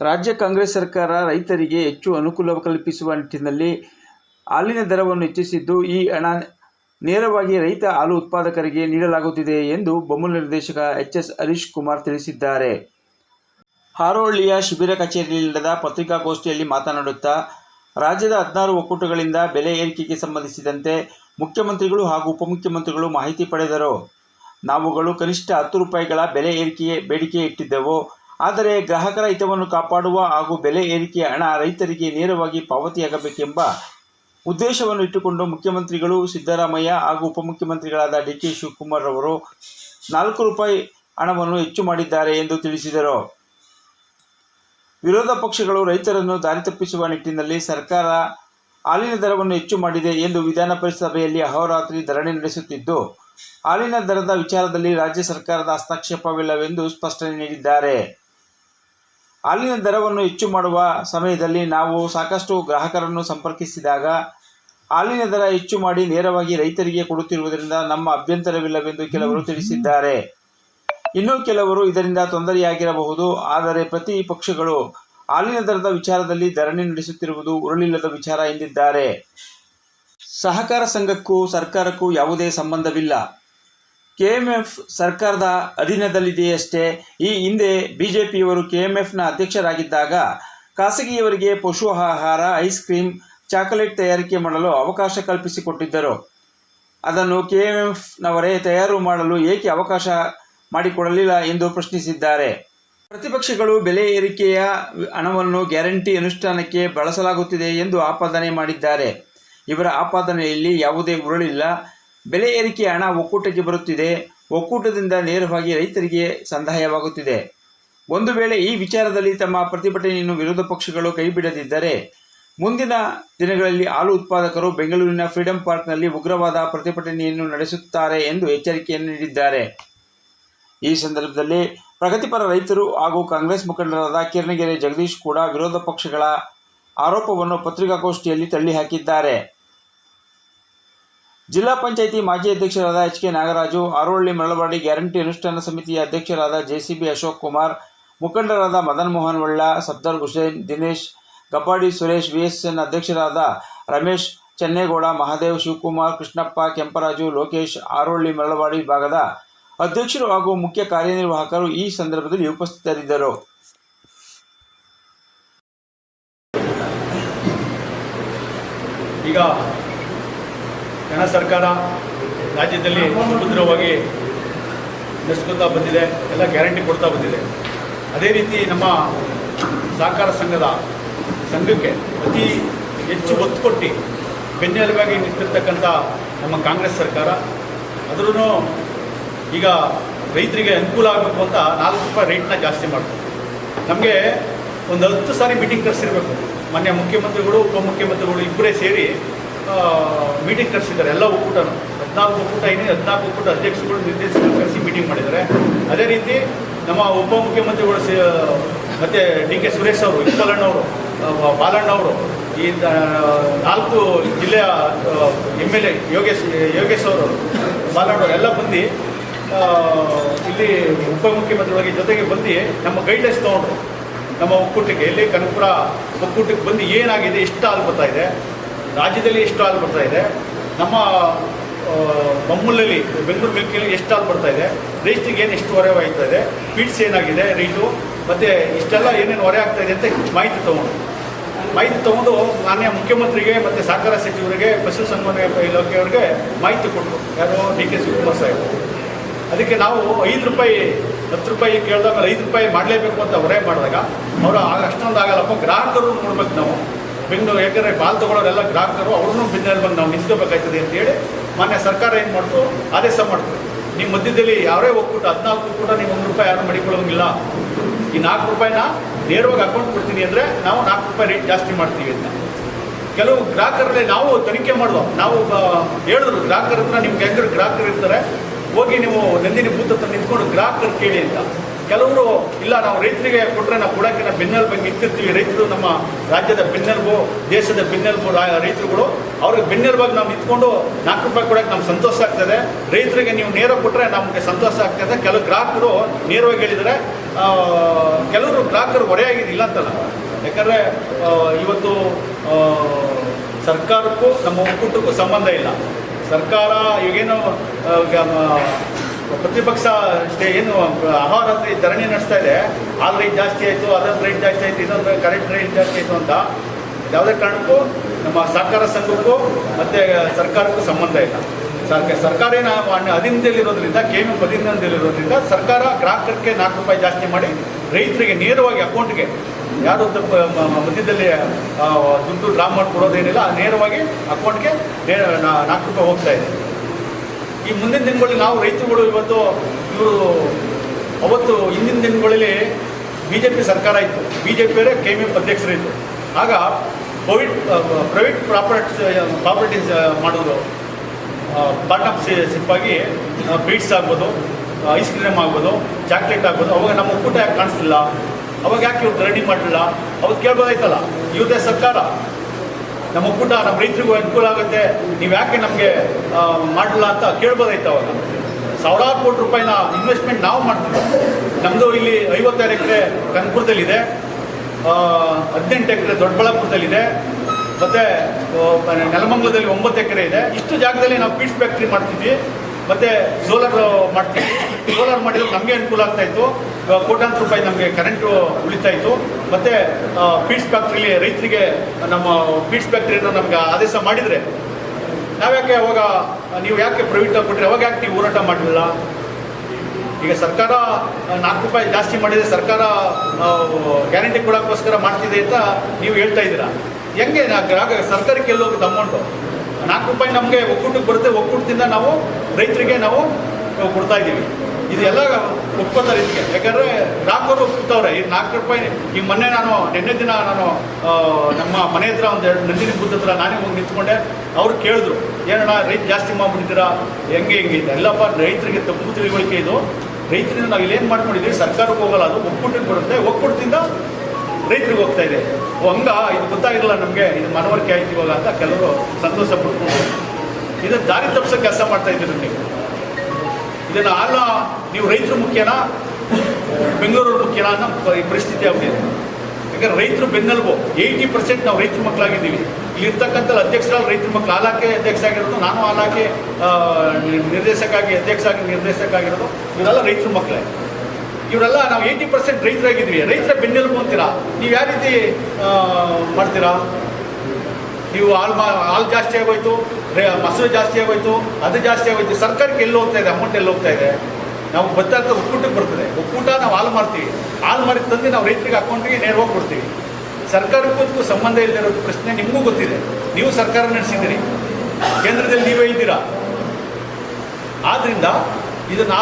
ರಾಜ್ಯ ಕಾಂಗ್ರೆಸ್ ಸರ್ಕಾರ ರೈತರಿಗೆ ಹೆಚ್ಚು ಅನುಕೂಲ ಕಲ್ಪಿಸುವ ನಿಟ್ಟಿನಲ್ಲಿ ಹಾಲಿನ ದರವನ್ನು ಹೆಚ್ಚಿಸಿದ್ದು ಈ ಹಣ ನೇರವಾಗಿ ರೈತ ಹಾಲು ಉತ್ಪಾದಕರಿಗೆ ನೀಡಲಾಗುತ್ತಿದೆ ಎಂದು ಬೊಮ್ಮು ನಿರ್ದೇಶಕ ಎಚ್ ಎಸ್ ಹರೀಶ್ ಕುಮಾರ್ ತಿಳಿಸಿದ್ದಾರೆ. ಹಾರೋಹಳ್ಳಿಯ ಶಿಬಿರ ಕಚೇರಿಯಲ್ಲಿ ನಡೆದ ಪತ್ರಿಕಾಗೋಷ್ಠಿಯಲ್ಲಿ ಮಾತನಾಡುತ್ತಾ, ರಾಜ್ಯದ ಹದಿನಾರು ಒಕ್ಕೂಟಗಳಿಂದ ಬೆಲೆ ಏರಿಕೆಗೆ ಸಂಬಂಧಿಸಿದಂತೆ ಮುಖ್ಯಮಂತ್ರಿಗಳು ಹಾಗೂ ಉಪಮುಖ್ಯಮಂತ್ರಿಗಳು ಮಾಹಿತಿ ಪಡೆದರು. ನಾವುಗಳು ಕನಿಷ್ಠ ಹತ್ತು ರೂಪಾಯಿಗಳ ಬೆಲೆ ಏರಿಕೆಗೆ ಬೇಡಿಕೆ ಇಟ್ಟಿದ್ದೆವು. ಆದರೆ ಗ್ರಾಹಕರ ಹಿತವನ್ನು ಕಾಪಾಡುವ ಹಾಗೂ ಬೆಲೆ ಏರಿಕೆಯ ಹಣ ರೈತರಿಗೆ ನೇರವಾಗಿ ಪಾವತಿಯಾಗಬೇಕೆಂಬ ಉದ್ದೇಶವನ್ನು ಇಟ್ಟುಕೊಂಡು ಮುಖ್ಯಮಂತ್ರಿಗಳು ಸಿದ್ದರಾಮಯ್ಯ ಹಾಗೂ ಉಪಮುಖ್ಯಮಂತ್ರಿಗಳಾದ ಡಿ ಕೆ ಶಿವಕುಮಾರ್ ಅವರು ನಾಲ್ಕು ರೂಪಾಯಿ ಹಣವನ್ನು ಹೆಚ್ಚು ಮಾಡಿದ್ದಾರೆ ಎಂದು ತಿಳಿಸಿದರು. ವಿರೋಧ ಪಕ್ಷಗಳು ರೈತರನ್ನು ದಾರಿ ತಪ್ಪಿಸುವ ನಿಟ್ಟಿನಲ್ಲಿ ಸರ್ಕಾರ ಹಾಲಿನ ದರವನ್ನು ಹೆಚ್ಚು ಮಾಡಿದೆ ಎಂದು ವಿಧಾನ ಅಹೋರಾತ್ರಿ ಧರಣಿ ನಡೆಸುತ್ತಿದ್ದು, ಹಾಲಿನ ದರದ ವಿಚಾರದಲ್ಲಿ ರಾಜ್ಯ ಸರ್ಕಾರದ ಹಸ್ತಕ್ಷೇಪವಿಲ್ಲವೆಂದು ಸ್ಪಷ್ಟನೆ ನೀಡಿದ್ದಾರೆ. ಹಾಲಿನ ದರವನ್ನು ಹೆಚ್ಚು ಮಾಡುವ ಸಮಯದಲ್ಲಿ ನಾವು ಸಾಕಷ್ಟು ಗ್ರಾಹಕರನ್ನು ಸಂಪರ್ಕಿಸಿದಾಗ ಹಾಲಿನ ದರ ಹೆಚ್ಚು ಮಾಡಿ ನೇರವಾಗಿ ರೈತರಿಗೆ ಕೊಡುತ್ತಿರುವುದರಿಂದ ನಮ್ಮ ಅಭ್ಯಂತರವಿಲ್ಲವೆಂದು ಕೆಲವರು ತಿಳಿಸಿದ್ದಾರೆ. ಇನ್ನು ಕೆಲವರು ಇದರಿಂದ ತೊಂದರೆಯಾಗಿರಬಹುದು. ಆದರೆ ಪ್ರತಿ ಪಕ್ಷಗಳು ಹಾಲಿನ ದರದ ವಿಚಾರದಲ್ಲಿ ಧರಣಿ ನಡೆಸುತ್ತಿರುವುದು ಉರುಳಿಲ್ಲದ ವಿಚಾರ ಎಂದಿದ್ದಾರೆ. ಸಹಕಾರ ಸಂಘಕ್ಕೂ ಸರ್ಕಾರಕ್ಕೂ ಯಾವುದೇ ಸಂಬಂಧವಿಲ್ಲ. ಕೆಎಂಎಫ್ ಸರ್ಕಾರದ ಅಧೀನದಲ್ಲಿದೆಯಷ್ಟೇ ಈ ಹಿಂದೆ ಬಿಜೆಪಿಯವರು ಕೆಎಂಎಫ್ನ ಅಧ್ಯಕ್ಷರಾಗಿದ್ದಾಗ ಖಾಸಗಿಯವರಿಗೆ ಪಶು ಆಹಾರ ಐಸ್ ಕ್ರೀಮ್ ಚಾಕೊಲೇಟ್ ತಯಾರಿಕೆ ಮಾಡಲು ಅವಕಾಶ ಕಲ್ಪಿಸಿಕೊಟ್ಟಿದ್ದರು. ಅದನ್ನು ಕೆಎಂಎಫ್ನವರೇ ತಯಾರು ಮಾಡಲು ಏಕೆ ಅವಕಾಶ ಮಾಡಿಕೊಡಲಿಲ್ಲ ಎಂದು ಪ್ರಶ್ನಿಸಿದ್ದಾರೆ. ಪ್ರತಿಪಕ್ಷಗಳು ಬೆಲೆ ಏರಿಕೆಯ ಹಣವನ್ನು ಗ್ಯಾರಂಟಿ ಅನುಷ್ಠಾನಕ್ಕೆ ಬಳಸಲಾಗುತ್ತಿದೆ ಎಂದು ಆಪಾದನೆ ಮಾಡಿದ್ದಾರೆ. ಇವರ ಆಪಾದನೆಯಲ್ಲಿ ಯಾವುದೇ ಉರುಳಿಲ್ಲ. ಬೆಲೆ ಏರಿಕೆಯ ಹಣ ಒಕ್ಕೂಟಕ್ಕೆ ಬರುತ್ತಿದೆ. ಒಕ್ಕೂಟದಿಂದ ನೇರವಾಗಿ ರೈತರಿಗೆ ಸಂದಾಯವಾಗುತ್ತಿದೆ. ಒಂದು ವೇಳೆ ಈ ವಿಚಾರದಲ್ಲಿ ತಮ್ಮ ಪ್ರತಿಭಟನೆಯನ್ನು ವಿರೋಧ ಪಕ್ಷಗಳು ಕೈಬಿಡದಿದ್ದರೆ ಮುಂದಿನ ದಿನಗಳಲ್ಲಿ ಹಾಲು ಉತ್ಪಾದಕರು ಬೆಂಗಳೂರಿನ ಫ್ರೀಡಂ ಪಾರ್ಕ್ನಲ್ಲಿ ಉಗ್ರವಾದ ಪ್ರತಿಭಟನೆಯನ್ನು ನಡೆಸುತ್ತಾರೆ ಎಂದು ಎಚ್ಚರಿಕೆಯನ್ನು ನೀಡಿದ್ದಾರೆ. ಈ ಸಂದರ್ಭದಲ್ಲಿ ಪ್ರಗತಿಪರ ರೈತರು ಹಾಗೂ ಕಾಂಗ್ರೆಸ್ ಮುಖಂಡರಾದ ಕಿರಣಗೆರೆ ಜಗದೀಶ್ ಕೂಡ ವಿರೋಧ ಪಕ್ಷಗಳ ಆರೋಪವನ್ನು ಪತ್ರಿಕಾಗೋಷ್ಠಿಯಲ್ಲಿ ತಳ್ಳಿಹಾಕಿದ್ದಾರೆ. ಜಿಲ್ಲಾ ಪಂಚಾಯಿತಿ ಮಾಜಿ ಅಧ್ಯಕ್ಷರಾದ H K Nagaraju Arolli Maralawadi guarantee ಅನುಷ್ಠಾನ ಸಮಿತಿಯ ಅಧ್ಯಕ್ಷರಾದ ಜೆಸಿಬಿ ಅಶೋಕ್ ಕುಮಾರ್, ಮುಖಂಡರಾದ ಮದನ್ ಮೋಹನ್ ವಳ್ಳ ಸಫ್ದರ್ ಹುಸೇನ್, ದಿನೇಶ್ ಗಬ್ಬಾಡಿ ಸುರೇಶ್ ವಿಎಸ್ಎನ್ ಅಧ್ಯಕ್ಷರಾದ ರಮೇಶ್ ಚೆನ್ನೇಗೌಡ, ಮಹಾದೇವ್, ಶಿವಕುಮಾರ್, ಕೃಷ್ಣಪ್ಪ, ಕೆಂಪರಾಜು, ಲೋಕೇಶ್, ಆರೋಳ್ಳಿ, ಮರಳವಾಡಿ ಭಾಗದ ಅಧ್ಯಕ್ಷರು ಹಾಗೂ ಮುಖ್ಯ ಕಾರ್ಯನಿರ್ವಾಹಕರು ಈ ಸಂದರ್ಭದಲ್ಲಿ ಉಪಸ್ಥಿತರಿದ್ದರು. ಈಗ ಜನ ಸರ್ಕಾರ ರಾಜ್ಯದಲ್ಲಿ ಸುಭದ್ರವಾಗಿ ನಡೆಸ್ಕೊತಾ ಬಂದಿದೆ, ಎಲ್ಲ ಗ್ಯಾರಂಟಿ ಕೊಡ್ತಾ ಬಂದಿದೆ. ಅದೇ ರೀತಿ ನಮ್ಮ ಸಹಕಾರ ಸಂಘದ ಸಂಘಕ್ಕೆ ಅತಿ ಹೆಚ್ಚು ಒತ್ತು ಕೊಟ್ಟು ಬೆನ್ನೆಲುಬಾಗಿ ನಿಂತಿರ್ತಕ್ಕಂಥ ನಮ್ಮ ಕಾಂಗ್ರೆಸ್ ಸರ್ಕಾರ. ಆದ್ರೂ ಈಗ ರೈತರಿಗೆ ಅನುಕೂಲ ಆಗಬೇಕು ಅಂತ ನಾಲ್ಕು ರೂಪಾಯಿ ರೇಟ್ನ ಜಾಸ್ತಿ ಮಾಡ್ತಾರೆ. ನಮಗೆ ಒಂದು ಹತ್ತು ಸಾರಿ ಮೀಟಿಂಗ್ ಕರೆಸಿರ್ಬೇಕು. ಮೊನ್ನೆ ಮುಖ್ಯಮಂತ್ರಿಗಳು, ಉಪಮುಖ್ಯಮಂತ್ರಿಗಳು ಇಬ್ಬರೇ ಸೇರಿ ಮೀಟಿಂಗ್ ಕರೆಸಿದ್ದಾರೆ. ಎಲ್ಲ ಒಕ್ಕೂಟನು ಹದಿನಾಲ್ಕು ಒಕ್ಕೂಟ ಇದೆ ಹದಿನಾಲ್ಕು ಒಕ್ಕೂಟ ಅಧ್ಯಕ್ಷಗಳು ನಿರ್ದೇಶಕರು ಕರೆಸಿ ಮೀಟಿಂಗ್ ಮಾಡಿದ್ದಾರೆ. ಅದೇ ರೀತಿ ನಮ್ಮ ಉಪಮುಖ್ಯಮಂತ್ರಿಗಳು ಮತ್ತು ಡಿ ಕೆ ಸುರೇಶ್ ಅವರು ಇಪ್ಪಲಣ್ಣವರು ಬಾಲಣ್ಣವರು ಈ ನಾಲ್ಕು ಜಿಲ್ಲೆಯ M L A Yogesh Yogesh ಅವರು, ಬಾಲಣ್ಣವರು ಎಲ್ಲ ಬಂದು ಇಲ್ಲಿ ಉಪಮುಖ್ಯಮಂತ್ರಿಗಳಿಗೆ ಜೊತೆಗೆ ಬಂದು ನಮ್ಮ ಗೈಡ್ಲೈನ್ಸ್ ತೊಗೊಂಡ್ರು. ನಮ್ಮ ಒಕ್ಕೂಟಕ್ಕೆ ಇಲ್ಲಿ ಕನಕಪುರ ಒಕ್ಕೂಟಕ್ಕೆ ಬಂದು ಏನಾಗಿದೆ, ಎಷ್ಟು ಹಾಲು ಬರ್ತಾ ಇದೆ, ರಾಜ್ಯದಲ್ಲಿ ಎಷ್ಟು ಹಾಲು ಬರ್ತಾ ಇದೆ, ನಮ್ಮ ಮಮ್ಮೂಲಲ್ಲಿ ಬೆಂಗಳೂರು ಮಿಲ್ಕಿಯಲ್ಲಿ ಎಷ್ಟು ಹಾಲು ಬರ್ತಾ ಇದೆ ರೇಸ್ಟಿಗೆ ಏನು ಎಷ್ಟು ಹೊರೆ ಆಗ್ತಾ ಇದೆ ಫೀಡ್ಸ್ ಏನಾಗಿದೆ ರೇಟು ಮತ್ತು ಇಷ್ಟೆಲ್ಲ ಏನೇನು ಹೊರೆ ಆಗ್ತಾ ಇದೆ ಅಂತ ಮಾಹಿತಿ ತೊಗೊಂಡು ಮಾಹಿತಿ ತಗೊಂಡು ಮಾನ್ಯ ಮುಖ್ಯಮಂತ್ರಿಗೆ ಮತ್ತು ಸಹಕಾರ ಸಚಿವರಿಗೆ ಪಶುಸಂಗೋಪನೆ ಇಲಾಖೆಯವರಿಗೆ ಮಾಹಿತಿ ಕೊಟ್ಟರು ಯಾರು? ಡಿ ಕೆ ಶಿವಕುಮಾರ್ ಸಾಹೇಬ್. ಅದಕ್ಕೆ ನಾವು ಐದು ರೂಪಾಯಿ, ಹತ್ತು ರೂಪಾಯಿ ಕೇಳಿದಾಗ ಐದು ರೂಪಾಯಿ ಮಾಡಲೇಬೇಕು ಅಂತ ಹೊರೆ ಮಾಡಿದಾಗ, ಅವರು ಅಷ್ಟೊಂದು ಆಗಲ್ಲಪ್ಪ ಗ್ರಾಹಕರು ನೋಡ್ಬೇಕು ನಾವು. ಬೆಂಗಳೂರು ಯಾಕಂದರೆ ಬಾಲ್ ತಗೊಳ್ಳೋರೆಲ್ಲ ಗ್ರಾಹಕರು, ಅವ್ರನ್ನೂ ಬೆನ್ನಲ್ಲಿ ಬಂದು ನಾವು ನಿಂತ್ಕೋಬೇಕಾಗ್ತದೆ ಅಂತೇಳಿ ಮಾನ್ಯ ಸರ್ಕಾರ ಏನು ಮಾಡ್ತು? ಆದೇಶ ಮಾಡ್ತು. ನಿಮ್ಮ ಮಧ್ಯದಲ್ಲಿ ಯಾರೇ ಒಕ್ಕೂಟ, ಹದಿನಾಲ್ಕು ಕೂಡ ನೀವು ಒಂದು ರೂಪಾಯಿ ಯಾರು ಮಾಡಿಕೊಳ್ಳೋಂಗಿಲ್ಲ. ಈ ನಾಲ್ಕು ರೂಪಾಯಿನ ನೇರವಾಗಿ ಅಕೌಂಟ್ ಕೊಡ್ತೀನಿ ಅಂದರೆ ನಾವು ನಾಲ್ಕು ರೂಪಾಯಿ ರೇಟ್ ಜಾಸ್ತಿ ಮಾಡ್ತೀವಿ ಅಂತ. ಕೆಲವು ಗ್ರಾಹಕರಲ್ಲಿ ನಾವು ತನಿಖೆ ಮಾಡುವ ನಾವು ಹೇಳಿದ್ರು, ಗ್ರಾಹಕರ ಹತ್ರ ನಿಮ್ಗೆ ಹೆಂಗರು ಗ್ರಾಹಕರು ಇರ್ತಾರೆ, ಹೋಗಿ ನೀವು ನಂದಿನಿ ಬೂತ್ ಹತ್ರ ನಿಂತ್ಕೊಂಡು ಗ್ರಾಹಕರು ಕೇಳಿ ಅಂತ. ಕೆಲವರು, ಇಲ್ಲ, ನಾವು ರೈತರಿಗೆ ಕೊಟ್ಟರೆ ನಾವು ಕೊಡೋಕೆ ನಾವು ಬೆನ್ನೆಲುಬು ನಿಂತಿರ್ತೀವಿ. ರೈತರು ನಮ್ಮ ರಾಜ್ಯದ ಬೆನ್ನೆಲುಬು, ದೇಶದ ಬೆನ್ನೆಲುಬು ರೈತರುಗಳು, ಅವ್ರಿಗೆ ಬೆನ್ನೆಲುಬಾಗಿ ನಾವು ನಿಂತ್ಕೊಂಡು ನಾಲ್ಕು ರೂಪಾಯಿ ಕೊಡೋಕೆ ನಮ್ಗೆ ಸಂತೋಷ ಆಗ್ತದೆ. ರೈತರಿಗೆ ನೀವು ನೇರ ಕೊಟ್ಟರೆ ನಮಗೆ ಸಂತೋಷ ಆಗ್ತದೆ. ಕೆಲವು ಗ್ರಾಹಕರು ನೇರವಾಗಿ ಹೇಳಿದರೆ ಕೆಲವರು ಗ್ರಾಹಕರು ಹೊರೆಯಾಗಿದ್ದಿಲ್ಲ ಅಂತಲ್ಲ. ಯಾಕಂದರೆ ಇವತ್ತು ಸರ್ಕಾರಕ್ಕೂ ನಮ್ಮ ಒಕ್ಕೂಟಕ್ಕೂ ಸಂಬಂಧ ಇಲ್ಲ. ಸರ್ಕಾರ ಈಗೇನು ಪ್ರತಿಪಕ್ಷ ಅಷ್ಟೇ ಏನು, ಆಹಾರ ಧರಣಿ ನಡೆಸ್ತಾ ಇದೆ. ಆಲ್ ರೇಟ್ ಜಾಸ್ತಿ ಆಯಿತು, ಅದೊಂದು ರೇಟ್ ಜಾಸ್ತಿ ಆಯಿತು, ಇನ್ನೊಂದು ಕರೆಂಟ್ ರೇಟ್ ಜಾಸ್ತಿ ಆಯಿತು ಅಂತ. ಯಾವುದೇ ಕಾರಣಕ್ಕೂ ನಮ್ಮ ಸಹಕಾರ ಸಂಘಕ್ಕೂ ಮತ್ತು ಸರ್ಕಾರಕ್ಕೂ ಸಂಬಂಧ ಇಲ್ಲ. ಸರ್ಕಾರ ಸರ್ಕಾರ ಏನು ಅಧೀನದಲ್ಲಿರೋದ್ರಿಂದ ಕೆ ಎಂ ಅಧೀನದಲ್ಲಿರೋದ್ರಿಂದ ಸರ್ಕಾರ ಗ್ರಾಹಕರಿಗೆ ನಾಲ್ಕು ರೂಪಾಯಿ ಜಾಸ್ತಿ ಮಾಡಿ ರೈತರಿಗೆ ನೇರವಾಗಿ ಅಕೌಂಟ್ಗೆ ಯಾರು ಮಧ್ಯದಲ್ಲಿ ದುಡ್ಡು ಡ್ರಾ ಮಾಡಿಕೊಡೋದೇನಿಲ್ಲ ನೇರವಾಗಿ ಅಕೌಂಟ್ಗೆ ನಾಲ್ಕು ರೂಪಾಯಿ ಹೋಗ್ತಾ ಇದೆ. ಈ ಮುಂದಿನ ದಿನಗಳಲ್ಲಿ ನಾವು ರೈತರುಗಳು ಇವತ್ತು, ಇವರು ಅವತ್ತು ಹಿಂದಿನ ದಿನಗಳಲ್ಲಿ ಬಿ ಜೆ ಪಿ ಸರ್ಕಾರ ಇತ್ತು. ಬಿ ಜೆ ಪಿಯವರೇ ಕೆ ಎಂ ಎಫ್ ಅಧ್ಯಕ್ಷರಿತ್ತು ಆಗ ಕೋವಿಡ್ ಪ್ರೈವೇಟ್ ಪ್ರಾಪರ್ಟೀಸ್ ಪ್ರಾಪರ್ಟೀಸ್ ಮಾಡೋದು ಪಾರ್ಟ್ನರ್ಶಿಪ್ ಸಿಪ್ಪಾಗಿ ಬೀಟ್ಸ್ ಆಗ್ಬೋದು ಐಸ್ ಕ್ರೀಮ್ ಆಗ್ಬೋದು ಚಾಕ್ಲೇಟ್ ಆಗ್ಬೋದು. ಅವಾಗ ನಮ್ಮ ಒಕ್ಕೂಟ ಯಾಕೆ ಕಾಣಿಸ್ತಿಲ್ಲ ಅವಾಗ ಯಾಕೆ ಇವ್ರು ರೆಡಿ ಮಾಡಲಿಲ್ಲ? ಅವ್ರು ಕೇಳ್ಬೋದಾಯ್ತಲ್ಲ? ಇವ್ರದೇ ಸರ್ಕಾರ. ನಮ್ಮ ಒಕ್ಕೂಟ ನಮ್ಮ ರೈತರಿಗೂ ಅನುಕೂಲ ಆಗುತ್ತೆ. ನೀವು ಯಾಕೆ ನಮಗೆ ಮಾಡಲಿಲ್ಲ ಅಂತ ಕೇಳ್ಬೋದಾಯ್ತು ಅವಾಗ. ಸಾವಿರಾರು ಕೋಟಿ ರೂಪಾಯಿನ ಇನ್ವೆಸ್ಟ್ಮೆಂಟ್ ನಾವು ಮಾಡ್ತೀವಿ ನಮ್ಮದು ಇಲ್ಲಿ ಐವತ್ತಾರು ಎಕರೆ ಕನ್ಪುರದಲ್ಲಿದೆ ಹದಿನೆಂಟು ಎಕರೆ ದೊಡ್ಡಬಳ್ಳಾಪುರದಲ್ಲಿದೆ. ಮತ್ತು ನೆಲಮಂಗಲದಲ್ಲಿ ಒಂಬತ್ತು ಎಕರೆ ಇದೆ. ಇಷ್ಟು ಜಾಗದಲ್ಲಿ ನಾವು ಪೀಸ್ ಫ್ಯಾಕ್ಟ್ರಿ ಮಾಡ್ತಿದ್ವಿ. ಮತ್ತು ಸೋಲಾರ್ ಮಾಡ್ತೀವಿ ಸೋಲಾರ್ ಮಾಡಿದ್ರೆ ನಮಗೆ ಅನುಕೂಲ ಆಗ್ತಾ ಇತ್ತು. ಇವಾಗ ಕೋಟ್ಯಾಂತರ ರೂಪಾಯಿ ನಮಗೆ ಕರೆಂಟು ಉಳಿತಾ ಇತ್ತು. ಮತ್ತು ಪೀಟ್ಸ್ ಫ್ಯಾಕ್ಟ್ರಿಲಿ ರೈತರಿಗೆ, ನಮ್ಮ ಪೀಟ್ಸ್ ಫ್ಯಾಕ್ಟ್ರಿಯನ್ನು ನಮ್ಗೆ ಆದೇಶ ಮಾಡಿದರೆ, ನಾವ್ಯಾಕೆ ಅವಾಗ, ನೀವು ಯಾಕೆ ಪ್ರೈವೇಟ್ ಕೊಟ್ಟರೆ ಅವಾಗ ಯಾಕೆ ನೀವು ಹೋರಾಟ ಮಾಡಲಿಲ್ಲ? ಈಗ ಸರ್ಕಾರ ನಾಲ್ಕು ರೂಪಾಯಿ ಜಾಸ್ತಿ ಮಾಡಿದೆ ಸರ್ಕಾರ ಗ್ಯಾರಂಟಿ ಕೊಡೋಕ್ಕೋಸ್ಕರ ಮಾಡ್ತಿದೆ ಅಂತ ನೀವು ಹೇಳ್ತಾ ಇದ್ದೀರಾ? ಹೆಂಗೆ ಗ್ರಾಹಕ, ಸರ್ಕಾರಕ್ಕೆ ಎಲ್ಲೋಗಿ ತಗೊಂಡು, ನಾಲ್ಕು ರೂಪಾಯಿ ನಮಗೆ ಒಕ್ಕೂಟಕ್ಕೆ ಬರುತ್ತೆ, ಒಕ್ಕೂಟದಿಂದ ನಾವು ರೈತರಿಗೆ ನಾವು ಕೊಡ್ತಾ ಇದ್ದೀವಿ. ಇದೆಲ್ಲ ಒಪ್ಕೋತಾರೆ ಇದಕ್ಕೆ ಯಾಕಂದರೆ ಗ್ರಾಹಕರು ಒಪ್ಕೊತವ್ರೆ ಈ ನಾಲ್ಕು ರೂಪಾಯಿ ಈ ಮೊನ್ನೆ ನಾನು, ನಿನ್ನೆ ದಿನ ನಾನು ನಮ್ಮ ಮನೆ ಹತ್ರ ಒಂದು ಎರಡು ನಂದಿನಿ ಬುದ್ಧ ಹತ್ರ ನಾನೇ ಹೋಗಿ ನಿಂತ್ಕೊಂಡೆ, ಅವ್ರು ಕೇಳಿದ್ರು, ಏನಣ್ಣ, ರೈತ್ ಜಾಸ್ತಿ ಮಾಡ್ಬಿಟ್ಟಿದ್ದೀರಾ, ಹೆಂಗೆ ಹೆಂಗೆ ಇದೆ? ಎಲ್ಲಪ್ಪ, ರೈತರಿಗೆ ತಪ್ಪು ತಿಳುವಳಿಕೆ ಇದು. ರೈತರಿಂದ ನಾವು ಇಲ್ಲೇನು ಮಾಡ್ಕೊಂಡಿದ್ದೀವಿ, ಸರ್ಕಾರಕ್ಕೆ ಹೋಗಲ್ಲ, ಅದು ಒಕ್ಕೂಟಕ್ಕೆ ಬರುತ್ತೆ. ಒಕ್ಕೂಟದಿಂದ ರೈತರಿಗೆ ಹೋಗ್ತಾ ಇದೆ. ಹಂಗ, ಇದು ಗೊತ್ತಾಗಿಲ್ಲ ನಮಗೆ. ಇದು ಮನವರಿಕೆ ಆಯ್ತು ಇವಾಗ ಅಂತ ಕೆಲವರು ಸಂತೋಷ ಪಡ್ಕೊಂಡು ಇದು ದಾರಿ ತಪ್ಪಿಸೋ ಕೆಲಸ ಮಾಡ್ತಾ ಇದ್ದೀರಿ ನೀವು. ಇದನ್ನು ಆಲ ನೀವು ರೈತರು ಮುಖ್ಯನಾ? ಬೆಂಗಳೂರು ಮುಖ್ಯನಾ ಅನ್ನೋ ಈ ಪರಿಸ್ಥಿತಿ ಆಗಿದೆ. ಯಾಕಂದ್ರೆ ರೈತರು ಬೆನ್ನೆಲುಬು ಏಯ್ಟಿ ಪರ್ಸೆಂಟ್ ನಾವು ರೈತರ ಮಕ್ಕಳಾಗಿದ್ದೀವಿ. ಇಲ್ಲಿರ್ತಕ್ಕಂಥ ಅಧ್ಯಕ್ಷರಲ್ಲಿ ರೈತರ ಮಕ್ಕಳು ಹಾಲಾಕೆ ಅಧ್ಯಕ್ಷ ಆಗಿರೋದು, ನಾನು ಹಾಲಾಕೆ ನಿರ್ದೇಶಕ ಆಗಿ ಅಧ್ಯಕ್ಷ ಆಗಿ ನಿರ್ದೇಶಕ ಆಗಿರೋದು, ಇವರೆಲ್ಲ ರೈತರ ಮಕ್ಕಳೇ. ಇವರೆಲ್ಲ ನಾವು ಏಯ್ಟಿ ಪರ್ಸೆಂಟ್ ರೈತರಾಗಿದ್ವಿ. ರೈತರ ಬೆನ್ನೆಲುಬು ಅಂತೀರಾ? ನೀವು ಯಾವ ರೀತಿ ಮಾಡ್ತೀರಾ? ನೀವು ಹಾಲು ಮಾ, ಹಾಲು ಜಾಸ್ತಿ ಆಗೋಯ್ತು ಮೊಸರು ಜಾಸ್ತಿ ಆಗೋಯ್ತು, ಅದು ಜಾಸ್ತಿ ಆಗೋಯ್ತು. ಸರ್ಕಾರಕ್ಕೆ ಎಲ್ಲಿ ಹೋಗ್ತಾ ಇದೆ? ಅಮೌಂಟ್ ಎಲ್ಲಿ ಹೋಗ್ತಾ ಇದೆ? ನಾವು ಇರ್ತದೆ ಒಕ್ಕೂಟಕ್ಕೆ ಬರ್ತದೆ. ಒಕ್ಕೂಟ ನಾವು ಹಾಲು ಮಾಡ್ತೀವಿ ಹಾಲು ಮಾಡಿ ತಂದು ನಾವು ರೈತರಿಗೆ ಅಕೌಂಟಿಗೆ ನೇರವಾಗಿ ಕೊಡ್ತೀವಿ. ಸರ್ಕಾರಕ್ಕೂ ಸಂಬಂಧ ಇಲ್ಲದಿರೋ ಪ್ರಶ್ನೆ ನಿಮಗೂ ಗೊತ್ತಿದೆ. ನೀವು ಸರ್ಕಾರ ನಡೆಸಿದ್ದೀರಿ. ಕೇಂದ್ರದಲ್ಲಿ ನೀವೇ ಇದ್ದೀರಾ? ಆದ್ದರಿಂದ ಇದನ್ನ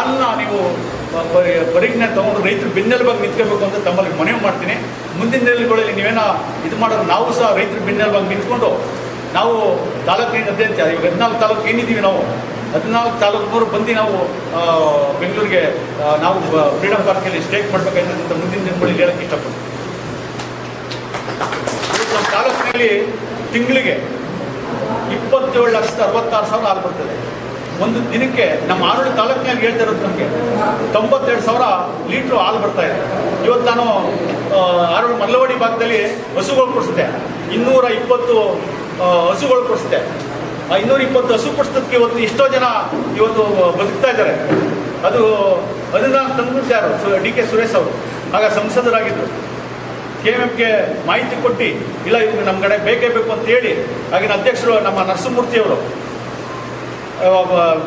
ನೀವು ಪರಿಜ್ಞೆ ತಗೊಂಡು ರೈತರು ಬೆನ್ನೆಲುಬಾಗಿ ನಿಂತ್ಕೋಬೇಕು ಅಂತ ತಮ್ಮಲ್ಲಿ ಮನವಿ ಮಾಡ್ತೀನಿ. ಮುಂದಿನ ದಿನಗಳಲ್ಲಿ ನೀವೇನೋ ಇದು ಮಾಡೋದು, ನಾವು ಸಹ ರೈತರು ಬೆನ್ನೆಲುಬಾಗಿ ನಿಂತ್ಕೊಂಡು ನಾವು ತಾಲೂಕಿನ ಅಧ್ಯಂತ ಇವಾಗ ಹದಿನಾಲ್ಕು ತಾಲೂಕು ಏನಿದ್ದೀವಿ ನಾವು? ಹದಿನಾಲ್ಕು ತಾಲೂಕಿನವರು ಬಂದು ನಾವು ಬೆಂಗಳೂರಿಗೆ ನಾವು ಫ್ರೀಡಮ್ ಪಾರ್ಕಲ್ಲಿ ಸ್ಟೇಕ್ ಮಾಡಬೇಕಾಗಿದೆ ಅಂತ ಮುಂದಿನ ದಿನಗಳಲ್ಲಿ ಹೇಳಕ್ಕೆ ಇಷ್ಟಪಡ್ತೀನಿ. ಇವತ್ತು ನಮ್ಮ ತಾಲೂಕಿನಲ್ಲಿ ತಿಂಗಳಿಗೆ ಇಪ್ಪತ್ತೇಳು ಲಕ್ಷದ ಅರವತ್ತಾರು ಸಾವಿರ ಹಾಲು ಬರ್ತದೆ. ಒಂದು ದಿನಕ್ಕೆ ನಮ್ಮ ಆರೋಗ್ಯ ತಾಲೂಕಿನಲ್ಲಿ ಹೇಳ್ತಾ ಇರೋದು ನಮಗೆ, ತೊಂಬತ್ತೆರಡು ಸಾವಿರ ಲೀಟ್ರ್ ಹಾಲು ಬರ್ತಾ ಇದೆ. ಇವತ್ತು ನಾನು ಆರೋಗ್ಯ ಮಲ್ಲವಾಡಿ ಭಾಗದಲ್ಲಿ ಹಸುಗಳು ಕೊಡಿಸಿದೆ ಇನ್ನೂರ ಇಪ್ಪತ್ತು ಹಸುಗಳು ಕೊಡಿಸಿದೆ ಆ, ಇನ್ನೂರ ಇಪ್ಪತ್ತು ಹಸು ಕೊಡಿಸೋದಕ್ಕೆ ಇವತ್ತು ಎಷ್ಟೋ ಜನ ಇವತ್ತು ಬದುಕ್ತಾ ಇದ್ದಾರೆ. ಅದು ಅದನ್ನು ತಂದು ಯಾರು? ಡಿ ಕೆ ಸುರೇಶ್ ಅವರು. ಆಗ ಸಂಸದರಾಗಿದ್ದರು ಕೆ ಎಂ ಎಫ್ಗೆ ಮಾಹಿತಿ ಕೊಟ್ಟು, ಇಲ್ಲ ಇವ್ರಿಗೆ ನಮ್ಮ ಕಡೆ ಬೇಕೇ ಬೇಕು ಅಂತ ಹೇಳಿ ಆಗಿನ ಅಧ್ಯಕ್ಷರು ನಮ್ಮ ನರಸಿಂಹಮೂರ್ತಿಯವರು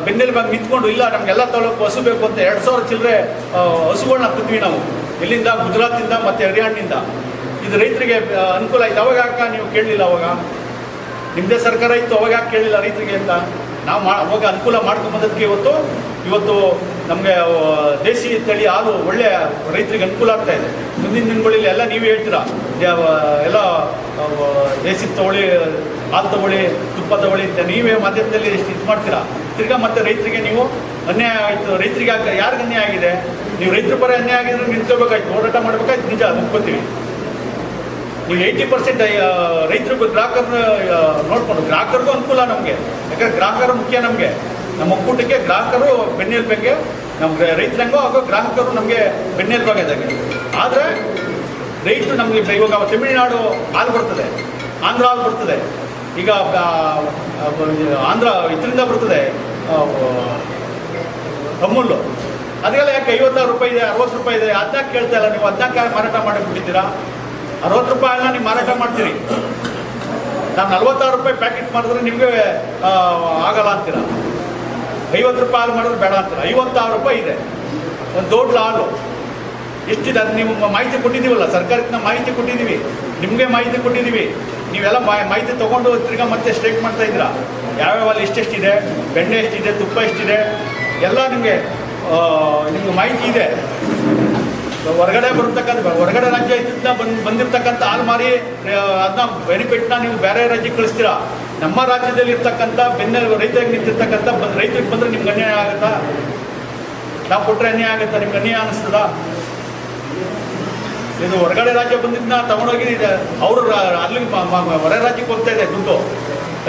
ಬೆನ್ನೆಲುಬಾಗಿ ನಿಂತ್ಕೊಂಡು, ಇಲ್ಲ, ನಮಗೆಲ್ಲ ತಾಲೂಕು ಹಸು ಬೇಕು ಅಂತ ಎರಡು ಸಾವಿರ ಚಿಲ್ಲರೆ ಹಸುಗಳನ್ನ ಹಾಕ್ತಿದ್ವಿ ನಾವು. ಎಲ್ಲಿಂದ ಗುಜರಾತಿಂದ ಮತ್ತು ಹರಿಯಾಣದಿಂದ. ಇದು ರೈತರಿಗೆ ಅನುಕೂಲ ಆಯ್ತು. ಅವಾಗ ಯಾಕೆ ನೀವು ಕೇಳಲಿಲ್ಲ ಅವಾಗ? ನಿಮ್ಮದೇ ಸರ್ಕಾರ ಇತ್ತು, ಅವಾಗ ಯಾಕೆ ಕೇಳಲಿಲ್ಲ ರೈತರಿಗೆ ಅಂತ? ನಾವು ಮಾ ಅವಾಗ ಅನುಕೂಲ ಮಾಡ್ಕೊಂಬಂದದಕ್ಕೆ ಇವತ್ತು ಇವತ್ತು ನಮಗೆ ದೇಸಿ ತಳಿ ಹಾಲು ಒಳ್ಳೆ ರೈತರಿಗೆ ಅನುಕೂಲ ಆಗ್ತಾ ಇದೆ. ಮುಂದಿನ ದಿನಗಳಲ್ಲಿ ಎಲ್ಲ ನೀವೇ ಹೇಳ್ತೀರಾ? ಎಲ್ಲ ದೇಸಿ ತಗೊಳ್ಳಿ ಹಾಲು ತಗೊಳ್ಳಿ ತುಪ್ಪ ತಗೊಳ್ಳಿ ಅಂತ ನೀವೇ ಮಾಧ್ಯಮದಲ್ಲಿ ಇದು ಮಾಡ್ತೀರಾ? ತಿರ್ಗಾ ಮತ್ತೆ ರೈತರಿಗೆ ನೀವು ಅನ್ಯಾಯ ಆಯಿತು. ರೈತರಿಗೆ ಯಾರಿಗೆ ಅನ್ಯಾಯ ಆಗಿದೆ? ನೀವು ರೈತರ ಪರ ಅನ್ಯಾಯ ಆಗಿದ್ರೆ ನಿಂತ್ಕೋಬೇಕಾಯ್ತು ಹೋರಾಟ ಮಾಡ್ಬೇಕಾಯ್ತು. ನಿಜ ಒಪ್ಕೋತೀವಿ ನೀವು ಏಯ್ಟಿ ಪರ್ಸೆಂಟ್ ರೈತರು ಗ್ರಾಹಕರನ್ನ ನೋಡಿಕೊಂಡು, ಗ್ರಾಹಕರಿಗೂ ಅನುಕೂಲ ನಮಗೆ. ಯಾಕಂದ್ರೆ ಗ್ರಾಹಕರು ಮುಖ್ಯ ನಮಗೆ. ನಮ್ಮ ಒಕ್ಕೂಟಕ್ಕೆ ಗ್ರಾಹಕರು ಬೆನ್ನೆಲುಬೆಗೆ, ನಮ್ಗೆ ರೈತರಂಗೋ ಹಾಗೂ ಗ್ರಾಹಕರು ನಮಗೆ ಬೆನ್ನೆಲುಬಾಗಿದ್ದಾಗೆ ಆದರೆ, ರೈತರು ನಮಗೆ ಇವಾಗ ತಮಿಳುನಾಡು ಹಾಲು ಬರ್ತದೆ, ಆಂಧ್ರ ಹಾಲು ಬರ್ತದೆ. ಈಗ ಆಂಧ್ರ ಇದರಿಂದ ಬರ್ತದೆ ಅಮೂಲು ಅದೆಲ್ಲ ಯಾಕೆ ಐವತ್ತಾರು ರೂಪಾಯಿ ಇದೆ, ಅರವತ್ತು ರೂಪಾಯಿ ಇದೆ? ಅದನ್ನ ಕೇಳ್ತಾ ಇಲ್ಲ ನೀವು. ಅದನ್ನ ಮಾರಾಟ ಮಾಡಿಬಿಟ್ಟಿದ್ದೀರಾ? ಅರವತ್ತು ರೂಪಾಯಿನ ನೀವು ಮಾರಾಟ ಮಾಡ್ತೀರಿ. ನಾನು ನಲ್ವತ್ತಾರು ರೂಪಾಯಿ ಪ್ಯಾಕೆಟ್ ಮಾಡಿದ್ರೆ ನಿಮಗೆ ಆಗಲ್ಲ ಅಂತೀರ. ಐವತ್ತು ರೂಪಾಯಿ ಹಾಲು ಮಾಡಿದ್ರೆ ಬೇಡ ಅಂತೀರ. ಐವತ್ತಾರು ರೂಪಾಯಿ ಇದೆ. ಒಂದು ದೊಡ್ಡ ಹಾಲು. ಎಷ್ಟಿದೆ ಅದು ನೀವು ಮಾಹಿತಿ ಕೊಟ್ಟಿದ್ದೀವಲ್ಲ ಸರ್ಕಾರಕ್ಕೆ ನಾವು ಮಾಹಿತಿ ಕೊಟ್ಟಿದ್ದೀವಿ. ನಿಮಗೆ ಮಾಹಿತಿ ಕೊಟ್ಟಿದ್ದೀವಿ. ನೀವೆಲ್ಲ ಮಾಹಿತಿ ತೊಗೊಂಡು ತಿರ್ಗಾ ಮತ್ತೆ ಸ್ಟ್ರೈಕ್ ಮಾಡ್ತಾ ಇದ್ದೀರಾ. ಯಾವ್ಯಾವ ಅಲ್ಲಿ ಎಷ್ಟೆಷ್ಟಿದೆ, ಬೆಣ್ಣೆ ಎಷ್ಟಿದೆ, ತುಪ್ಪ ಎಷ್ಟಿದೆ, ಎಲ್ಲ ನಿಮಗೆ ನಿಮ್ಗೆ ಮಾಹಿತಿ ಇದೆ. ಹೊರಗಡೆ ಬರ್ತಕ್ಕಂಥ, ಹೊರಗಡೆ ರಾಜ್ಯ ಇದ್ದ ಬಂದು, ಬಂದಿರ್ತಕ್ಕಂಥ ಹಾಲು ಮಾರಿ ಅದನ್ನ ಬೆನಿಫಿಟ್ನ ನೀವು ಬೇರೆ ರಾಜ್ಯಕ್ಕೆ ಕಳಿಸ್ತೀರಾ? ನಮ್ಮ ರಾಜ್ಯದಲ್ಲಿ ಇರ್ತಕ್ಕಂಥ ಬೆನ್ನ ರೈತರಿಗೆ ನಿಂತಿರ್ತಕ್ಕಂಥ ಬಂದು ರೈತರಿಗೆ ಬಂದರೆ ನಿಮ್ಗೆ ಅನ್ಯಾಯ ಆಗುತ್ತಾ? ನಾವು ಕೊಟ್ಟರೆ ಅನ್ಯಾಯ ಆಗುತ್ತಾ? ನಿಮ್ಗೆ ಅನ್ಯಾಯ ಅನಿಸ್ತದ? ಇದು ಹೊರಗಡೆ ರಾಜ್ಯ ಬಂದಿದ್ದನ್ನ ತಗೊಂಡೋಗಿ ಅವರು ಅಲ್ಲಿ ಹೊರ ರಾಜ್ಯಕ್ಕೆ ಹೋಗ್ತಾ ಇದೆ ದುಡ್ಡು.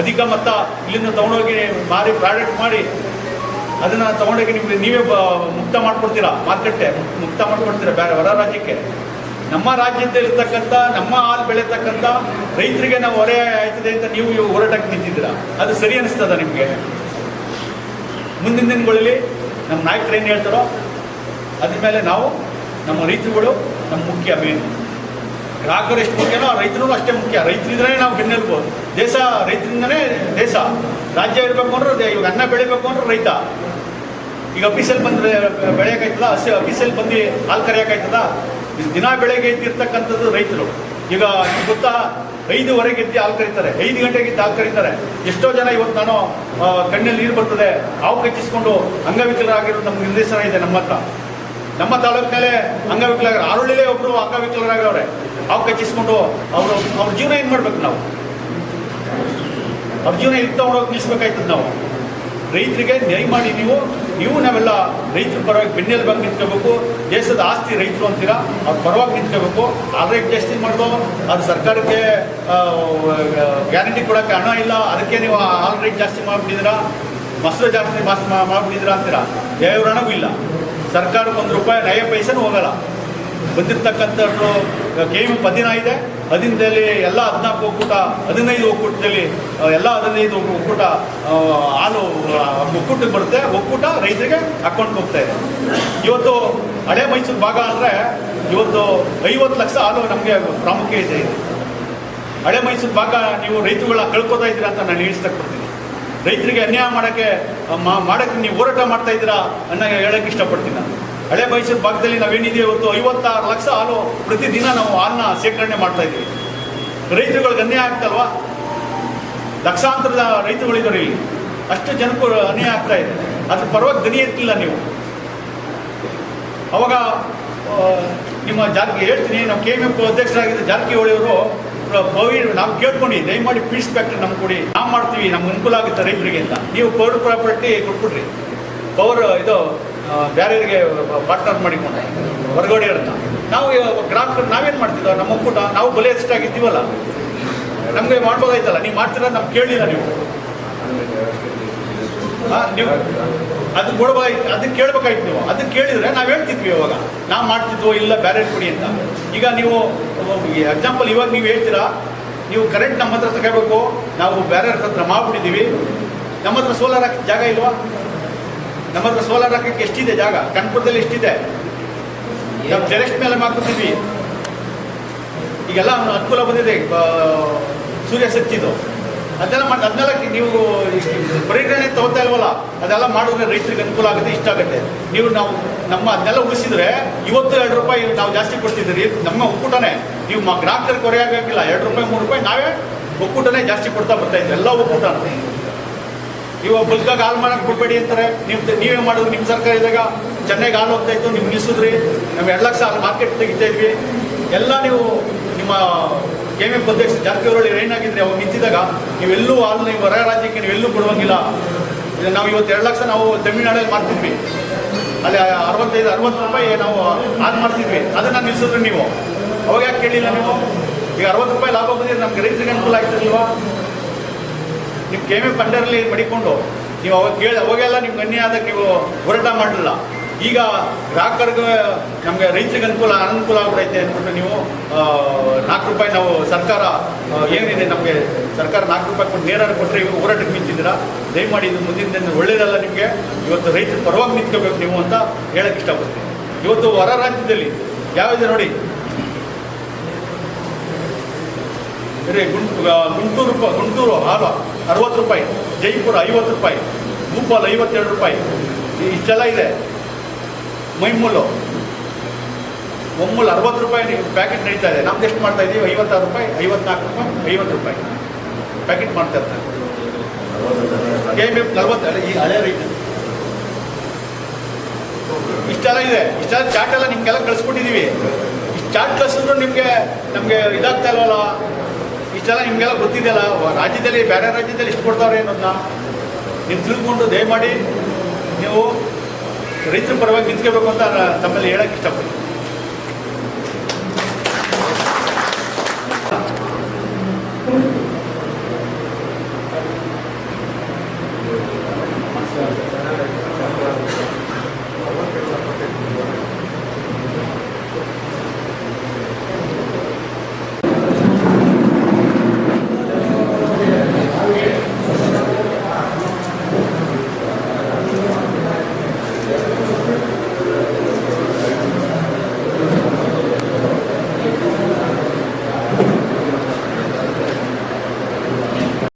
ಅಧಿಕ ಮತ್ತ ಇಲ್ಲಿಂದ ತಗೊಂಡೋಗಿ ಮಾರಿ ಪ್ರಾಡಕ್ಟ್ ಮಾಡಿ ಅದನ್ನು ತಗೊಂಡೋಗಿ ನಿಮಗೆ ನೀವೇ ಮುಕ್ತ ಮಾಡ್ಕೊಡ್ತೀರಾ? ಮಾರ್ಕೆಟ್ಗೆ ಮುಕ್ತ ಮಾಡ್ಕೊಡ್ತೀರಾ? ಬೇರೆ ಹೊರ ರಾಜ್ಯಕ್ಕೆ? ನಮ್ಮ ರಾಜ್ಯದಲ್ಲಿ ಇರ್ತಕ್ಕಂಥ ನಮ್ಮ ಹಾಲು ಬೆಳೀತಕ್ಕಂಥ ರೈತರಿಗೆ ನಾವು ಹೊರೆ ಆಯ್ತದೆ ಅಂತ ನೀವು ಇವು ಹೋರಾಟಕ್ಕೆ ನಿಂತಿದ್ದೀರಾ? ಅದು ಸರಿ ಅನಿಸ್ತದ ನಿಮಗೆ? ಮುಂದಿನ ದಿನಗಳಲ್ಲಿ ನಮ್ಮ ನಾಯಕರು ಏನು ಹೇಳ್ತಾರೋ, ಅದ್ರ ಮೇಲೆ ನಾವು ನಮ್ಮ ರೈತರುಗಳು ನಮ್ಮ ಮುಖ್ಯ ಮೇನ್ ಗ್ರಾಹಕರು ಎಷ್ಟು ಮುಖ್ಯನೋ ರೈತರು ಅಷ್ಟೇ ಮುಖ್ಯ. ರೈತರಿದ್ರೆ ನಾವು ಬೆನ್ನೆಲ್ಬೋದು ದೇಶ ರೈತರಿಂದನೇ ದೇಶ. ರಾಜ್ಯ ಇರಬೇಕು ಅಂದ್ರೆ ಇವಾಗ ಅನ್ನ ಬೆಳಿಬೇಕು ಅಂದ್ರೆ ರೈತ. ಈಗ ಅಫೀಸಲ್ಲಿ ಬಂದ್ರೆ ಬೆಳೆಯೋಕಾಯ್ತದ? ಹಸಿ ಅಫೀಸಲ್ಲಿ ಬಂದು ಹಾಲು ಕರೆಯೋಕಾಯ್ತದ? ಇದು ದಿನ ಬೆಳಗ್ಗೆ ಎದ್ದಿರ್ತಕ್ಕಂಥದ್ದು ರೈತರು. ಈಗ ಗೊತ್ತಾ? ಐದುವರೆಗೆ ಎದ್ದು ಹಾಲು ಕರೀತಾರೆ. ಐದು ಗಂಟೆಗೆ ಎದ್ದು ಹಾಲು ಕರೀತಾರೆ. ಎಷ್ಟೋ ಜನ ಇವತ್ತು ನಾನು ಕಣ್ಣಲ್ಲಿ ನೀರು ಬರ್ತದೆ. ಹಾವು ಕಚ್ಚಿಸ್ಕೊಂಡು ಅಂಗವಿಕಲರಾಗಿರೋ ನಮ್ಗೆ ನಿರ್ದೇಶನ ಇದೆ ನಮ್ಮ ಹತ್ರ. ನಮ್ಮ ತಾಲೂಕಿನಲ್ಲೇ ಅಂಗವಿಕಲರ ಆರುಳ್ಳಿಲೇ ಒಬ್ಬರು ಅಂಗವಿಕಲರಾಗವ್ರೆ ಹಾವು ಕಚ್ಚಿಸ್ಕೊಂಡು ಅವರು ಅವ್ರ ಜೀವನ ಏನು ಮಾಡ್ಬೇಕು ನಾವು? ಅವ್ರ ಜೀವನ ಇಲ್ಲಿ ನಾವು? ರೈತರಿಗೆ ನ್ಯಾಯ ಮಾಡಿ ನೀವು ನೀವು ನಾವೆಲ್ಲ ರೈತರ ಪರವಾಗಿ ಬೆನ್ನೆಲುಬಾಗಿ ನಿಂತ್ಕೋಬೇಕು ದೇಶದ ಆಸ್ತಿ ರೈತರು ಅಂತೀರಾ, ಅವ್ರ ಪರವಾಗಿ ನಿಂತ್ಕೋಬೇಕು ಆಲ್ ರೇಟ್ ಜಾಸ್ತಿ ಮಾಡೋದು. ಅದು ಸರ್ಕಾರಕ್ಕೆ ಗ್ಯಾರಂಟಿ ಕೊಡೋಕ್ಕೆ ಹಣ ಇಲ್ಲ. ಅದಕ್ಕೆ ನೀವು ಆಲ್ ರೇಟ್ ಜಾಸ್ತಿ ಮಾಡಿಬಿಟ್ಟಿದ್ದೀರಾ. ಮೊಸರು ಜಾಸ್ತಿ ಮಾಸ್ ಮಾಡಿಬಿಟ್ಟಿದ್ದೀರಾ ಅಂತೀರಾ. ಯಾವ ಹಣವೂ ಇಲ್ಲ. ಸರ್ಕಾರಕ್ಕೆ ಒಂದು ರೂಪಾಯಿ ನಯ ಪೈಸೆನೂ ಹೋಗಲ್ಲ. ಬಂದಿರ್ತಕ್ಕಂಥದ್ದು ಕೆ ಪದಿನ ಇದೆ. ಹದಿನದಲ್ಲಿ ಎಲ್ಲ ಹದಿನಾಲ್ಕು ಒಕ್ಕೂಟ, ಹದಿನೈದು ಒಕ್ಕೂಟದಲ್ಲಿ ಎಲ್ಲ ಹದಿನೈದು ಒಕ್ಕೂಟ ಹಾಲು ಒಕ್ಕೂಟಕ್ಕೆ ಬರುತ್ತೆ. ಒಕ್ಕೂಟ ರೈತರಿಗೆ ಅಕೌಂಟ್ಗೆ ಹೋಗ್ತಾ ಇದೆ. ಇವತ್ತು ಹಳೆ ಮೈಸೂರು ಭಾಗ ಅಂದರೆ ಇವತ್ತು ಐವತ್ತು ಲಕ್ಷ ಹಾಲು ನಮಗೆ ಪ್ರಾಮುಖ್ಯತೆ ಇದೆ. ಹಳೆ ಮೈಸೂರು ಭಾಗ ನೀವು ರೈತರುಗಳ ಕಳ್ಕೊತಾ ಇದ್ದೀರಾ ಅಂತ ನಾನು ಹೇಳಿಸ್ತಕ್ಕೊಡ್ತೀನಿ ರೈತರಿಗೆ ಅನ್ಯಾಯ ಮಾಡೋಕ್ಕೆ ಮಾಡೋಕ್ಕೆ ನೀವು ಹೋರಾಟ ಮಾಡ್ತಾ ಇದ್ದೀರಾ ಅನ್ನೋ ಹೇಳೋಕ್ಕೆ ಇಷ್ಟಪಡ್ತೀನಿ ನಾನು. ಹಳೆ ಮೈಸೂರು ಭಾಗದಲ್ಲಿ ನಾವೇನಿದೆಯೋ ಇವತ್ತು ಐವತ್ತಾರು ಲಕ್ಷ ಹಾಲು ಪ್ರತಿದಿನ ನಾವು ಹಾಲನ್ನ ಶೇಖರಣೆ ಮಾಡ್ತಾ ಇದ್ದೀವಿ. ರೈತರುಗಳಿಗೆ ಅನ್ಯಾಯ ಆಗ್ತಲ್ವಾ ಲಕ್ಷಾಂತರದ ರೈತರುಗಳಿದ್ದಾರೆ ಇಲ್ಲಿ. ಅಷ್ಟು ಜನಕ್ಕೂ ಅನ್ಯಾಯ ಆಗ್ತಾ ಇದೆ. ಅದ್ರ ಪರವಾಗಿ ದನಿ ಎತ್ತಿಲ್ಲ ನೀವು. ಅವಾಗ ನಿಮ್ಮ ಜಾರ್ಕಿ ಹೇಳ್ತೀನಿ, ನಾವು ಕೆ ಎಂ ಎಫ್ ಅಧ್ಯಕ್ಷರಾಗಿದ್ದ ಜಾರಕಿಹೊಳಿ ಅವರು ಪವಿ ನಾವು ಕೇಳ್ಕೊಂಡು, ದಯಮಾಡಿ ಪೀಸ್ ಫ್ಯಾಕ್ಟ್ರಿ ನಮ್ಗೆ ಕೊಡಿ. ನಾವು ಮಾಡ್ತೀವಿ, ನಮ್ಗೆ ಅನುಕೂಲ ಆಗುತ್ತೆ ರೈತರಿಗೆ ಅಂತ. ನೀವು ಪೌರ್ ಪ್ರಾಪರ್ಟಿ ಕೊಟ್ಬಿಡ್ರಿ. ಪವರ್ ಇದು ಬೇರೆಯವರಿಗೆ ಪಾರ್ಟ್ನರ್ ಮಾಡಿಕೊಂಡು ಹೊರಗಡೆ ಅಂತ ನಾವು ಗ್ರಾಹಕರು ನಾವೇನು ಮಾಡ್ತಿದ್ದೋ ನಮ್ಮ ಒಕ್ಕೂಟ, ನಾವು ಬಲೆ ಎಷ್ಟಾಗಿದ್ದೀವಲ್ಲ? ನಮಗೆ ಮಾಡ್ಬೋದಾಯ್ತಲ್ಲ? ನೀವು ಮಾಡ್ತೀರ ನಮ್ಗೆ ಕೇಳಿಲ್ಲ ನೀವು. ನೀವು ಅದು ಕೊಡ್ಬೇಕಾಯ್ತು ಅದು ಕೇಳಬೇಕಾಯ್ತು ನೀವು. ಅದು ಕೇಳಿದ್ರೆ ನಾವು ಹೇಳ್ತಿದ್ವಿ ಇವಾಗ. ನಾವು ಮಾಡ್ತಿದ್ವೋ ಇಲ್ಲ ಬೇರೆ ಕೊಡಿ ಅಂತ. ಈಗ ನೀವು ಎಕ್ಸಾಂಪಲ್ ಇವಾಗ ನೀವು ಹೇಳ್ತೀರಾ? ನೀವು ಕರೆಂಟ್ ನಮ್ಮ ಹತ್ರ ತಗೋಬೇಕು, ನಾವು ಬೇರೆಯವ್ರ ಹತ್ರ ಮಾಡ್ಬಿಟ್ಟಿದ್ದೀವಿ ನಮ್ಮ ಹತ್ರ ಸೋಲಾರ್ ಹಾಕಿ ಜಾಗ ಇಲ್ವಾ? ನಮ್ಮ ಹತ್ರ ಸೋಲಾರ್ ಹಾಕಕ್ಕೆ ಎಷ್ಟಿದೆ ಜಾಗ? ಕಣ್ಪುರದಲ್ಲಿ ಎಷ್ಟಿದೆ? ನಾವು ಟೆರೆಸ್ಟ್ ಮೇಲೆ ಮಾಡ್ಕೊತಿದ್ವಿ ಈಗೆಲ್ಲ ಅನುಕೂಲ ಬಂದಿದೆ ಸೂರ್ಯ ಶಕ್ತಿದು ಅದೆಲ್ಲ ಮಾಡಿ ಅದನ್ನೆಲ್ಲ ನೀವು ಪರಿಗಣನೆ ತಗೋತಾ ಇಲ್ವಲ್ಲ ಅದೆಲ್ಲ ಮಾಡಿದ್ರೆ ರೈತರಿಗೆ ಅನುಕೂಲ ಆಗುತ್ತೆ ಇಷ್ಟ ಆಗುತ್ತೆ. ನೀವು ನಾವು ನಮ್ಮ ಅದನ್ನೆಲ್ಲ ಉಳಿಸಿದ್ರೆ ಇವತ್ತು ಎರಡು ರೂಪಾಯಿ ನಾವು ಜಾಸ್ತಿ ಕೊಡ್ತಿದ್ದೀರಿ ನಮ್ಮ ಒಕ್ಕೂಟನೇ. ನೀವು ಮ ಗ್ರಾಹಕರಿಗೆ ಕೊರೆಯಾಗಿಲ್ಲ ಆಗೋಕ್ಕಿಲ್ಲ ಎರಡು ರೂಪಾಯಿ ಮೂರು ರೂಪಾಯಿ ನಾವೇ ಒಕ್ಕೂಟನೇ ಜಾಸ್ತಿ ಕೊಡ್ತಾ ಬರ್ತಾ ಇದ್ದೀವಿ ಎಲ್ಲ ಒಕ್ಕೂಟ. ಇವಾಗ ಬುಲ್ಕಾಗ ಹಾಲು ಮಾಡಕ್ಕೆ ಬಿಡ್ಬೇಡಿ ಅಂತಾರೆ. ನೀವು ನೀವೇ ಮಾಡಿದ್ರು ನಿಮ್ಮ ಸರ್ಕಾರ ಇದ್ದಾಗ ಚೆನ್ನಾಗಿ ಹಾಲು ಹೋಗ್ತಾ ಇತ್ತು ನೀವು ನಿಲ್ಲಿಸಿದ್ರಿ ನಾವು ಎರಡು ಲಕ್ಷ ಹಾಲು ಮಾರ್ಕೆಟ್ ತೆಗಿತಾ ಇದ್ವಿ. ಎಲ್ಲ ನೀವು ನಿಮ್ಮ ಕೆ ಎಂ ಎಫ್ ಅಧ್ಯಕ್ಷ ಜಾರಕಿಹೊಳಿ ಆಗಿದ್ರೆ ಅವಾಗ ನಿಂತಿದ್ದಾಗ ನೀವೆಲ್ಲೂ ಹಾಲು ನೀವು ಹೊರ ರಾಜ್ಯಕ್ಕೆ ನೀವೆಲ್ಲೂ ಕೊಡುವಂಗಿಲ್ಲ. ನಾವು ಇವತ್ತು ಎರಡು ಲಕ್ಷ ನಾವು ತಮಿಳ್ನಾಡಲ್ಲಿ ಮಾಡ್ತಿದ್ವಿ ಅಲ್ಲಿ ಅರವತ್ತೈದು, ಅರವತ್ತು ರೂಪಾಯಿ ನಾವು ಹಾಲು ಮಾಡ್ತಿದ್ವಿ ಅದನ್ನು ನಿಲ್ಲಿಸಿದ್ರಿ ನೀವು. ಅವಾಗ ಯಾಕೆ ಕೇಳಿಲ್ಲ ನೀವು? ಈಗ ಅರವತ್ತು ರೂಪಾಯಿ ಲಾಭ ಬಂದಿದ್ರೆ ನಮ್ಗೆ ರೈತರಿಗೆ ಅನುಕೂಲ ಆಗ್ತಿರ್ಲಿಲ್ವಾ? ನಿಮ್ಮ ಕೆಮೆ ಪಂಡರಲ್ಲಿ ಮಡಿಕೊಂಡು ನೀವು ಅವಾಗ ಕೇಳಿ, ಅವಾಗೆಲ್ಲ ನಿಮ್ಗೆ ಅನ್ಯಾಯ ಆದಾಗ ನೀವು ಹೋರಾಟ ಮಾಡಲಿಲ್ಲ. ಈಗ ಗ್ರಾಹಕರಿಗೆ ನಮಗೆ ರೈತರಿಗೆ ಅನುಕೂಲ ಅನುಕೂಲ ಆಗ್ಬಿಡೈತೆ ಅಂದ್ಬಿಟ್ಟು ನೀವು ನಾಲ್ಕು ರೂಪಾಯಿ ನಾವು ಸರ್ಕಾರ ಏನಿದೆ ನಮಗೆ ಸರ್ಕಾರ ನಾಲ್ಕು ರೂಪಾಯಿ ಕೊಟ್ಟು ನೇರ ಕೊಟ್ಟರೆ ಇವಾಗ ಹೋರಾಟಕ್ಕೆ ನಿಂತಿದ್ದೀರಾ? ದಯಮಾಡಿ ಇದು ಮುಂದಿನ ದಿನ ಒಳ್ಳೇದಲ್ಲ ನಿಮಗೆ. ಇವತ್ತು ರೈತರು ಪರವಾಗಿ ನಿಂತ್ಕೋಬೇಕು ನೀವು ಅಂತ ಹೇಳಕ್ಕೆ ಇಷ್ಟಪಡ್ತೀನಿ. ಇವತ್ತು ಹೊರ ರಾಜ್ಯದಲ್ಲಿ, ಯಾವಿದೆ ನೋಡಿ ಬೇರೆ ಗುಂಟು ಗುಂಟೂರು ರೂಪಾಯಿ ಗುಂಟೂರು ಹಾಲು ಅರವತ್ತು ರೂಪಾಯಿ ಜೈಪುರ ಐವತ್ತು ರೂಪಾಯಿ ಭೂಪಾಲ್ ಐವತ್ತೆರಡು ರೂಪಾಯಿ. ಈ- ಇಷ್ಟೆಲ್ಲ ಇದೆ. ಮೈಮೂಲು. ಒಮ್ಮೂಲು ಅರವತ್ತು ರೂಪಾಯಿ ಪ್ಯಾಕೆಟ್ ನಡೀತಾ ಇದೆ. ನಮ್ದು ಎಷ್ಟು ಮಾಡ್ತಾ ಇದ್ದೀವಿ ಐವತ್ತಾರು ರೂಪಾಯಿ ಐವತ್ನಾಲ್ಕು ರೂಪಾಯಿ ಐವತ್ತು ರೂಪಾಯಿ. ಪ್ಯಾಕೆಟ್ ಮಾಡ್ತಾ ಇರ್ತಾರೆ. ಕೆ ಎಂ ಎಫ್ ನಲ್ವತ್ತು ಅಲ್ಲ, ಈ ಹಳೆ ರೈತ ಇಷ್ಟೆಲ್ಲ ಇದೆ. ಇಷ್ಟೆಲ್ಲ ಚಾಟ್ ಎಲ್ಲ ನಿಮ್ಗೆಲ್ಲ ಕಳಿಸ್ಕೊಟ್ಟಿದ್ದೀವಿ ಇಷ್ಟು ಚಾಟ್ ಕಳಿಸಿದ್ರು ನಿಮಗೆ ನಮಗೆ ಇದಾಗ್ತಾ ಇಲ್ವಲ್ಲ? ಇಷ್ಟೆಲ್ಲ ನಿಮಗೆಲ್ಲ ಗೊತ್ತಿದೆಯಲ್ಲ, ರಾಜ್ಯದಲ್ಲಿ, ಬೇರೆ ರಾಜ್ಯದಲ್ಲಿ ಇಷ್ಟು ಕೊಡ್ತಾವ್ರೆ ಅನ್ನೋದನ್ನ ನೀವು ತಿಳ್ಕೊಂಡು ದಯಮಾಡಿ ನೀವು ರೈತರ ಪರವಾಗಿ ನಿಂತ್ಕೋಬೇಕು ಅಂತ ತಮ್ಮಲ್ಲಿ ಹೇಳಕ್ಕೆ ಇಷ್ಟಪಡ್ತೀನಿ.